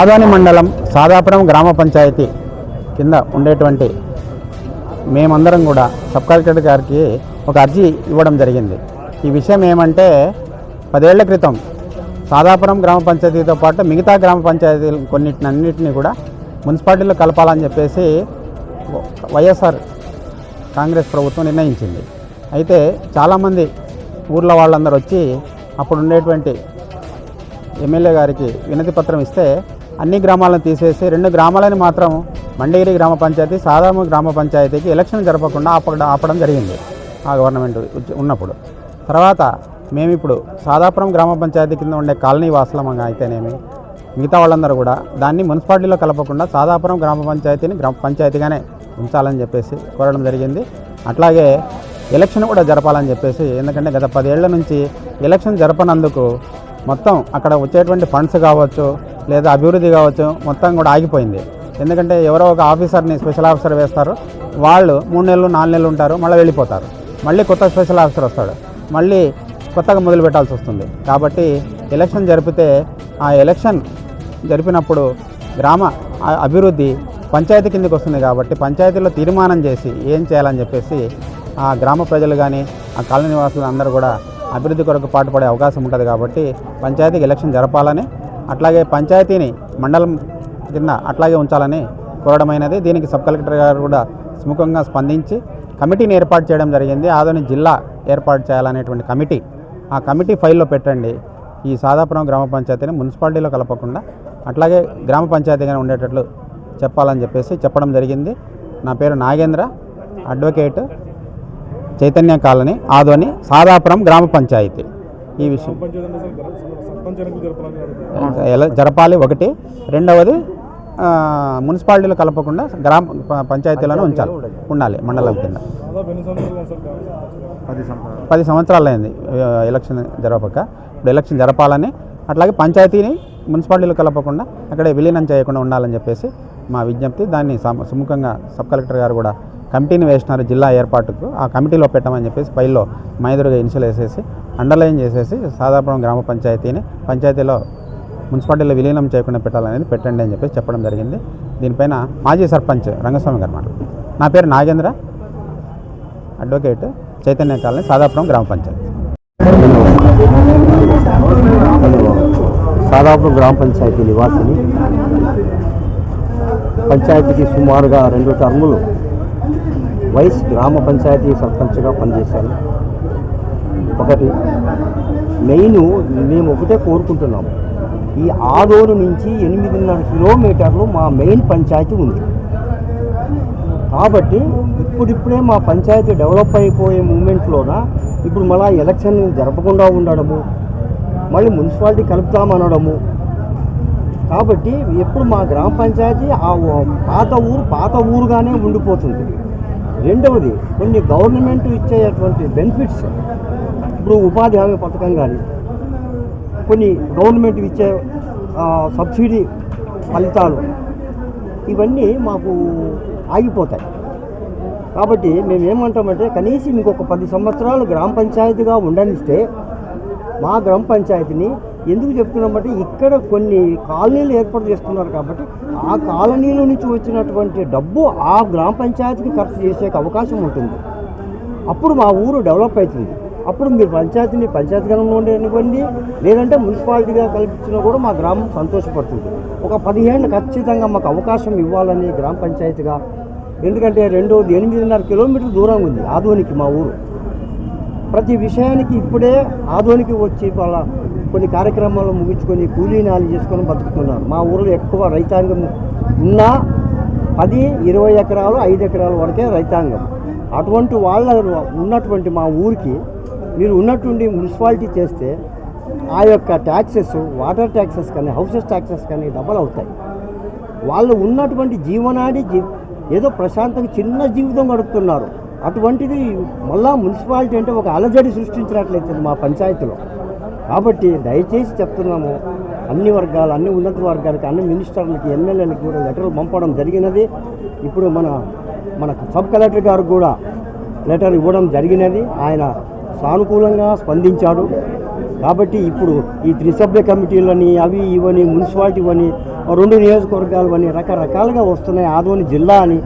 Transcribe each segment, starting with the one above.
ఆదాని మండలం సాదాపురం గ్రామ పంచాయతీ కింద ఉండేటువంటి మేమందరం కూడా సబ్ కలెక్టర్ గారికి ఒక అర్జీ ఇవ్వడం జరిగింది. ఈ విషయం ఏమంటే పదేళ్ళ క్రితం సాదాపురం గ్రామ పంచాయతీతో పాటు మిగతా గ్రామ పంచాయతీలు కొన్నిటినన్నింటినీ కూడా మున్సిపాలిటీలో కలపాలని చెప్పేసి వైఎస్ఆర్ కాంగ్రెస్ ప్రభుత్వం నిర్ణయించింది. అయితే చాలామంది ఊర్లో వాళ్ళందరూ వచ్చి అప్పుడు ఉండేటువంటి ఎమ్మెల్యే గారికి వినతి పత్రం ఇస్తే అన్ని గ్రామాలను తీసేసి రెండు గ్రామాలని మాత్రం మండగిరి గ్రామ పంచాయతీ సాధారణ గ్రామ పంచాయతీకి ఎలక్షన్ జరపకుండా ఆపడం ఆపడం జరిగింది ఆ గవర్నమెంట్ ఉన్నప్పుడు. తర్వాత మేము ఇప్పుడు సాదాపురం గ్రామ పంచాయతీ కింద ఉండే కాలనీ వాసులమంగా అయితేనేమి మిగతా వాళ్ళందరూ కూడా దాన్ని మున్సిపాలిటీలో కలపకుండా సాదాపురం గ్రామ పంచాయతీని గ్రామ పంచాయతీగానే ఉంచాలని చెప్పేసి కోరడం జరిగింది. అట్లాగే ఎలక్షన్ కూడా జరపాలని చెప్పేసి ఎందుకంటే గత పదేళ్ళ నుంచి ఎలక్షన్ జరపనందుకు మొత్తం అక్కడ వచ్చేటువంటి ఫండ్స్ కావచ్చు లేదా అభివృద్ధి కావచ్చు మొత్తం కూడా ఆగిపోయింది. ఎందుకంటే ఎవరో ఒక ఆఫీసర్ని స్పెషల్ ఆఫీసర్ వేస్తారు. వాళ్ళు మూడు నెలలు నాలుగు నెలలు ఉంటారు మళ్ళీ వెళ్ళిపోతారు. మళ్ళీ కొత్త స్పెషల్ ఆఫీసర్ వస్తాడు. మళ్ళీ కొత్తగా మొదలు పెట్టాల్సి వస్తుంది. కాబట్టి ఎలక్షన్ జరిపితే ఆ ఎలక్షన్ జరిపినప్పుడు గ్రామ అభివృద్ధి పంచాయతీ కిందకి వస్తుంది కాబట్టి పంచాయతీలో తీర్మానం చేసి ఏం చేయాలని చెప్పేసి ఆ గ్రామ ప్రజలు కానీ ఆ కాలనీ నివాసులు అందరూ కూడా అభివృద్ధి కొరకు పాటుపడే అవకాశం ఉంటుంది కాబట్టి పంచాయతీకి ఎలక్షన్ జరపాలని అట్లాగే పంచాయతీని మండలం కింద అట్లాగే ఉంచాలని కోరడమైనది. దీనికి సబ్ కలెక్టర్ గారు కూడా సుముఖంగా స్పందించి కమిటీని ఏర్పాటు చేయడం జరిగింది. ఆదోని జిల్లా ఏర్పాటు చేయాలనేటువంటి కమిటీ ఆ కమిటీ ఫైల్లో పెట్టండి. ఈ సాదాపురం గ్రామ పంచాయతీని మున్సిపాలిటీలో కలపకుండా అట్లాగే గ్రామ పంచాయతీగానే ఉండేటట్లు చెప్పాలని చెప్పేసి చెప్పడం జరిగింది. నా పేరు నాగేంద్ర అడ్వకేట్ చైతన్య కాలనీ ఆదోని సాదాపురం గ్రామ పంచాయతీ. ఈ విషయం. ఎలా జరపాలి ఒకటి. రెండవది మున్సిపాలిటీలో కలపకుండా గ్రామ పంచాయతీలోనే ఉంచాలి. ఉండాలి మండలం కింద. పది సంవత్సరాలు. అయింది ఎలక్షన్ జరపక. ఇప్పుడు ఎలక్షన్ జరపాలని అట్లాగే పంచాయతీని మున్సిపాలిటీలో కలపకుండా అక్కడే విలీనం చేయకుండా ఉండాలని చెప్పేసి మా విజ్ఞప్తి. దాన్ని సమ- సుముఖంగా సబ్ కలెక్టర్ గారు కూడా కమిటీని వేసినారు జిల్లా ఏర్పాటుకు. ఆ కమిటీలో పెట్టమని చెప్పేసి పైలో మైదురుగా ఇనిషియల్ వేసేసి అండర్లైన్ చేసేసి సాదాపురం గ్రామ పంచాయతీని పంచాయతీలో మున్సిపాలిటీలో విలీనం చేయకుండా పెట్టాలనేది పెట్టండి అని చెప్పేసి చెప్పడం జరిగింది. దీనిపైన మాజీ సర్పంచ్ రంగస్వామి గారు మాట నా పేరు నాగేంద్ర అడ్వకేట్ చైతన్య కాలనీ సాదాపురం గ్రామ పంచాయతీ. సాదాపురం గ్రామ పంచాయతీ నివాసిని. పంచాయతీకి సుమారుగా రెండు టర్ములు వైస్ గ్రామ పంచాయతీ సర్పంచ్గా పనిచేశాను. ఒకటి మెయిన్ మేము ఒకటే కోరుకుంటున్నాము. ఈ ఆదోరు నుంచి ఎనిమిదిన్నర కిలోమీటర్లు మా మెయిన్ పంచాయతీ ఉంది. కాబట్టి ఇప్పుడిప్పుడే మా పంచాయతీ డెవలప్ అయిపోయే మూమెంట్లోన ఇప్పుడు మళ్ళీ ఎలక్షన్ జరపకుండా ఉండడము మళ్ళీ మున్సిపాలిటీ కలుపుతామనడము. కాబట్టి ఎప్పుడు మా గ్రామ పంచాయతీ ఆ పాత ఊరు పాత ఊరుగానే ఉండిపోతుంది. రెండవది కొన్ని గవర్నమెంట్ ఇచ్చేటువంటి బెనిఫిట్స్ ఇప్పుడు ఉపాధి హామీ పథకం కానీ కొన్ని గవర్నమెంట్ ఇచ్చే సబ్సిడీ ఫలితాలు ఇవన్నీ మాకు ఆగిపోతాయి. కాబట్టి మేము ఏమంటామంటే కనీసం ఇంకొక పది సంవత్సరాలు గ్రామ పంచాయతీగా ఉండనిస్తే మా గ్రామ పంచాయతీని ఎందుకు చెప్తున్నామంటే ఇక్కడ కొన్ని కాలనీలు ఏర్పాటు చేస్తున్నారు కాబట్టి ఆ కాలనీల నుంచి వచ్చినటువంటి డబ్బు ఆ గ్రామ పంచాయతీకి ఖర్చు చేసే అవకాశం ఉంటుంది. అప్పుడు మా ఊరు డెవలప్ అవుతుంది. అప్పుడు మీరు పంచాయతీని పంచాయతీగా ఉండనివ్వండి లేదంటే మున్సిపాలిటీగా కల్పించినా కూడా మా గ్రామం సంతోషపడుతుంది. ఒక పదిహేను ఖచ్చితంగా మాకు అవకాశం ఇవ్వాలని గ్రామ పంచాయతీగా ఎందుకంటే రెండోది ఎనిమిదిన్నర కిలోమీటర్ల దూరం ఉంది ఆదోనికి మా ఊరు. ప్రతి విషయానికి ఇప్పుడే ఆదోనికి వచ్చి వాళ్ళ కొన్ని కార్యక్రమాలు ముగించుకొని కూలీనాలు చేసుకొని బతుకుతున్నారు. మా ఊరిలో ఎక్కువ రైతాంగం ఉన్నా పది ఇరవై ఎకరాలు ఐదు ఎకరాల వరకే రైతాంగం. అటువంటి వాళ్ళ ఉన్నటువంటి మా ఊరికి మీరు ఉన్నటువంటి మున్సిపాలిటీ చేస్తే ఆ యొక్క ట్యాక్సెస్ వాటర్ ట్యాక్సెస్ కానీ హౌసెస్ ట్యాక్సెస్ కానీ డబల్ అవుతాయి. వాళ్ళు ఉన్నటువంటి జీవనాడి జీ ఏదో ప్రశాంతంగా చిన్న జీవితం గడుపుతున్నారు. అటువంటిది మళ్ళా మున్సిపాలిటీ అంటే ఒక అలజడి సృష్టించినట్లయితే మా పంచాయతీలో. కాబట్టి దయచేసి చెప్తున్నాము అన్ని వర్గాలు అన్ని ఉన్నత వర్గాలకి అన్ని మినిస్టర్లకి ఎమ్మెల్యేలకు కూడా లెటర్లు పంపడం జరిగినది. ఇప్పుడు మన మన సబ్ కలెక్టర్ గారు కూడా లెటర్ ఇవ్వడం జరిగినది. ఆయన సానుకూలంగా స్పందించాడు. కాబట్టి ఇప్పుడు ఈ త్రిసభ్య కమిటీలని అవి ఇవని మున్సిపాలిటీ అని రెండు నియోజకవర్గాలు అని రకరకాలుగా వస్తున్నాయి. ఆదోని జిల్లా అని.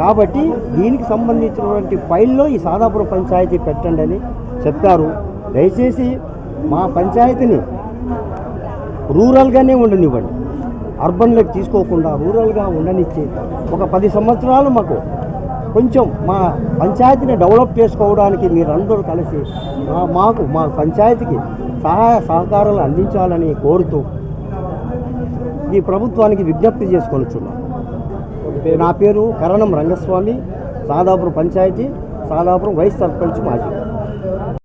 కాబట్టి దీనికి సంబంధించినటువంటి ఫైల్లో ఈ సాదాపురం పంచాయతీ పెట్టండి అని చెప్పారు. దయచేసి మా పంచాయతీని రూరల్గానే ఉండనివ్వండి. అర్బన్లోకి తీసుకోకుండా రూరల్గా ఉండనిచ్చి ఒక పది సంవత్సరాలు మాకు కొంచెం మా పంచాయతీని డెవలప్ చేసుకోవడానికి మీరందరూ కలిసి మా- మాకు మా పంచాయతీకి సహాయ సహకారాలు అందించాలని కోరుతూ ఈ ప్రభుత్వానికి విజ్ఞప్తి చేసుకొనిచున్నాను నా పేరు కరణం రంగస్వామి సాదాపురం పంచాయతీ సాదాపురం వైస్ సర్పంచ్ మాజీ.